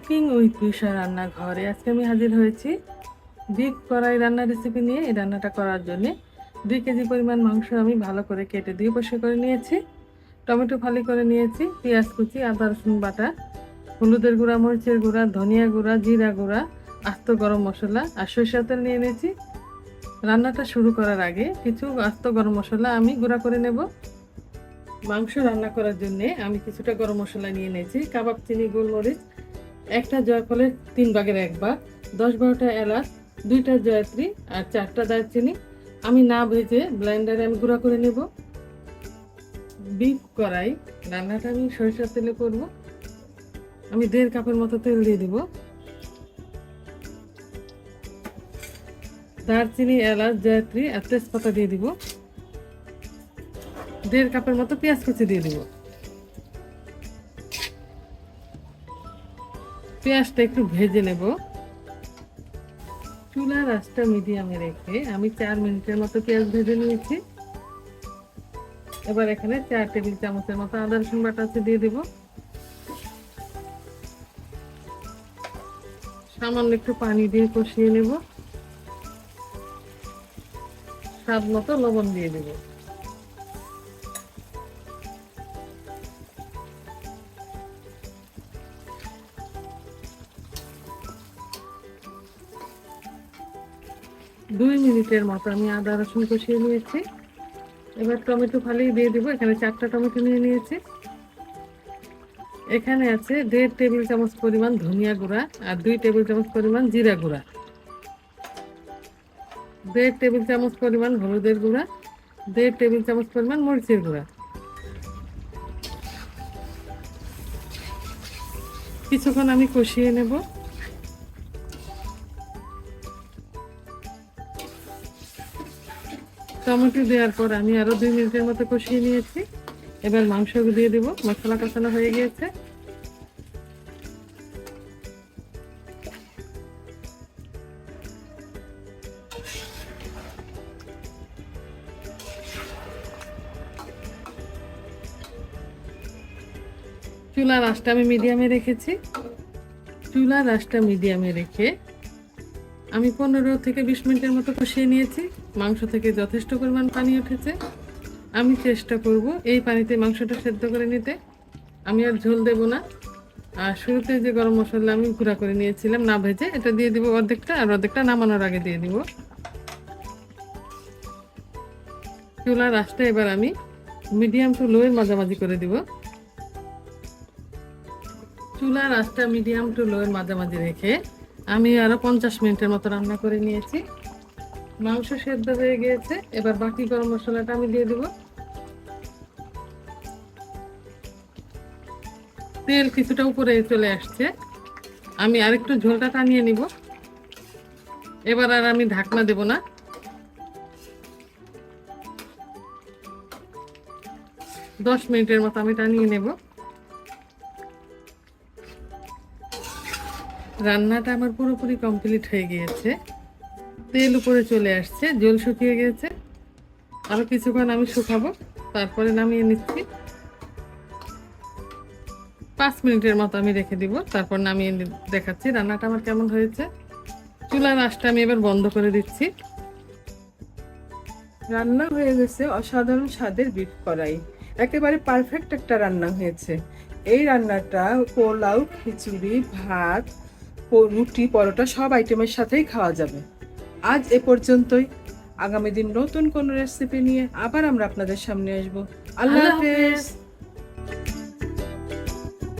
Cooking with পিসা রান্নাঘরে আজকে আমি হাজির হয়েছি বিফ কড়াই রান্নার রেসিপি নিয়ে। এই রান্নাটা করার জন্য দুই কেজি পরিমাণ মাংস আমি ভালো করে কেটে দিয়ে পরিষ্কার করে নিয়েছি। টমেটো ফালি করে নিয়েছি, পেঁয়াজ কুচি, আদা, রসুন বাটা, হলুদের গুঁড়া, মরিচের গুঁড়া, ধনিয়া গুঁড়া, জিরা গুঁড়া, আস্ত গরম মশলা আর সরিষা তেল নিয়ে নিয়েছি। রান্নাটা শুরু করার আগে কিছু আস্ত গরম মশলা আমি গুঁড়া করে নেব। মাংস রান্না করার জন্য আমি কিছুটা গরম মশলা নিয়ে নিয়েছি, কাবাব, চিনি, গোলমরিচ একটা জয়ফলের তিন ভাগের এক ভাগ, দশ বারোটা এলাচ, দুইটা জয়ত্রী আর চারটা দারচিনি। আমি না ভেজে ব্লেন্ডারে আমি গুঁড়া করে নেব। বিফ করাই। রান্নাটা আমি সরিষার তেলে করব। আমি দেড় কাপের মতো তেল দিয়ে দিব। দারচিনি, এলাচ, জয়ত্রী আর তেজপাতা দিয়ে দিব। দেড় কাপের মতো পেঁয়াজ কুচি দিয়ে দিব। পেঁয়াজটা একটু ভেজে নেব। চুলার আঁচটা মিডিয়ামে রেখে আমি চার মিনিটের মতো পেঁয়াজ ভেজে নিয়েছি। এবার এখানে চার টেবিল চামচের মতো আদা রসুন বাটা আছে দিয়ে দেব। সামান্য একটু পানি দিয়ে কষিয়ে নেব। স্বাদ মতো লবণ দিয়ে দেবো। দুই মিনিটের মতো আমি আদা রসুন কষিয়ে নিয়েছি। এবার টমেটো ফালিয়ে দিয়ে দেবো। এখানে চারটা টমেটো নিয়ে নিয়েছি। এখানে আছে দেড় টেবিল চামচ পরিমাণ ধনিয়া গুঁড়া আর দুই টেবিল চামচ পরিমাণ জিরা গুঁড়া। দেড় টেবিল চামচ পরিমাণ হলুদের গুঁড়া। দেড় টেবিল চামচ পরিমাণ মরিচের গুঁড়া। কিছুক্ষণ আমি কষিয়ে নেব। টমেটো দেওয়ার পর আমি আরও দুই মিনিটের মতো কষিয়ে নিয়েছি। এবার মাংস দিয়ে দেবো। মশলা কষানো হয়ে গিয়েছে। চুলার আঁচটা আমি মিডিয়ামে রেখেছি। চুলার আঁচটা মিডিয়ামে রেখে আমি পনেরো থেকে বিশ মিনিটের মতো কষিয়ে নিয়েছি। মাংস থেকে যথেষ্ট পরিমাণ পানি উঠেছে। আমি চেষ্টা করব এই পানিতে মাংসটা সেদ্ধ করে নিতে। আমি আর ঝোল দেব না। আর শুরুতে যে গরম মশলা আমি গুঁড়া করে নিয়েছিলাম না ভেজে, এটা দিয়ে দিব অর্ধেকটা, আর অর্ধেকটা নামানোর আগে দিয়ে দিব। চুলার আঁচটা এবার আমি মিডিয়াম টু লোয়ের মাঝামাঝি করে দিব। চুলার আঁচটা মিডিয়াম টু লোয়ের মাঝামাঝি রেখে আমি আরও পঞ্চাশ মিনিটের মতো রান্না করে নিয়েছি। মাংস সেদ্ধ হয়ে গিয়েছে। এবার বাকি গরম মশলাটা আমি দিয়ে দিব। তেল কিছুটা উপরে চলে আসছে। আমি আরেকটু ঝোলটা টানিয়ে নিব। এবার আর আমি ঢাকনা দেব না। দশ মিনিটের মতো আমি টানিয়ে নেব। রান্নাটা আমার পুরোপুরি কমপ্লিট হয়ে গিয়েছে। তেল উপরে চলে আসছে, জল শুকিয়ে গেছে। আরও কিছুক্ষণ আমি শুকাবো, তারপরে নামিয়ে নিচ্ছি। পাঁচ মিনিটের মতো আমি রেখে দিব, তারপর নামিয়ে দেখাচ্ছি রান্নাটা আমার কেমন হয়েছে। চুলার আঁচটা আমি এবার বন্ধ করে দিচ্ছি। রান্না হয়ে গেছে অসাধারণ স্বাদের বিট করাই একেবারে পারফেক্ট একটা রান্না হয়েছে। এই রান্নাটা পোলাও, খিচুড়ি, ভাত রুটি পরোটা সব আইটেমের সাথেই খাওয়া যাবে। আজ এ পর্যন্তই। আগামী দিন নতুন কোনো রেসিপি নিয়ে আবার আমরা আপনাদের সামনে আসব। আল্লাহ হাফেজ।